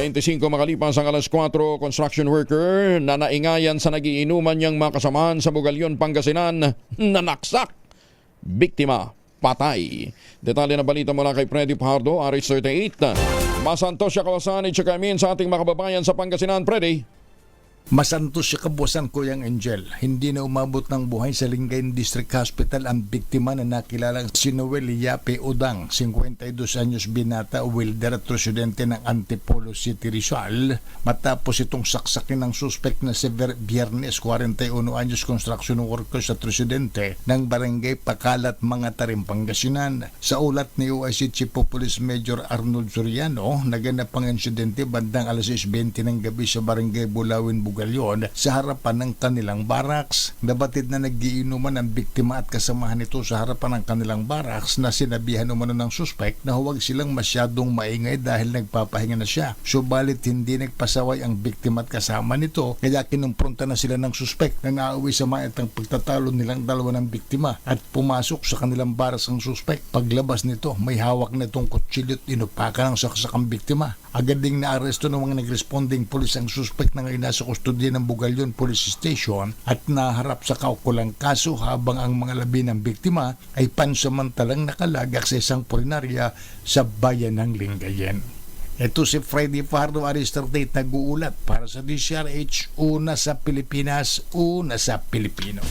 25 makalipas ang alas 4, construction worker na naingayan sa nagiinuman niyang mga kasamahan sa Bugalyon, Pangasinan, nanaksak. Biktima, patay. Detalye ng balita mula kay Freddy Pardo, RH38. Masantos siya kawasan at kamin sa ating mga kababayan sa Pangasinan, Freddy. Masantos siya kabuasan ko yung Angel. Hindi na umabot ng buhay sa Lingayen District Hospital ang biktima na nakilalang si Noel Yape Udang, 52 anyos binata, welder at residente ng Antipolo City, Rizal. Matapos itong saksakin ng suspect na si Biernes, 41 anyos construction workers at residente ng barangay Pakalat, mga Tarim, Pangasinan. Sa ulat ni OIC Chief of Police Major Arnold Soriano, naganap ang insidente bandang alas 6.20 ng gabi sa barangay Bulawin, Bugalyon sa harapan ng kanilang barracks. Nabatid na nagiinuman ang biktima at kasamahan nito sa harapan ng kanilang barracks na sinabihan umano ng suspect na huwag silang masyadong maingay dahil nagpapahinga na siya. Subalit hindi nagpasaway ang biktima at kasama nito kaya kinumpronta na sila ng suspect na nauwi sa mayat ang pagtatalo nilang dalawa ng biktima at pumasok sa kanilang barracks ang suspect. Paglabas nito may hawak na itong kutsilyo at inupakan ang biktima. Agad ding naaresto ng mga nagresponding pulis ang suspect na ngayon nasa kustodya ng Bugalyon Police Station at naharap sa kaukulang kaso habang ang mga labi ng biktima ay pansamantalang nakalagak sa isang pulinarya sa bayan ng Lingayen. Ito si Freddy Pardo Aristartate nag-uulat para sa DCRH, una sa Pilipinas, una sa Pilipino.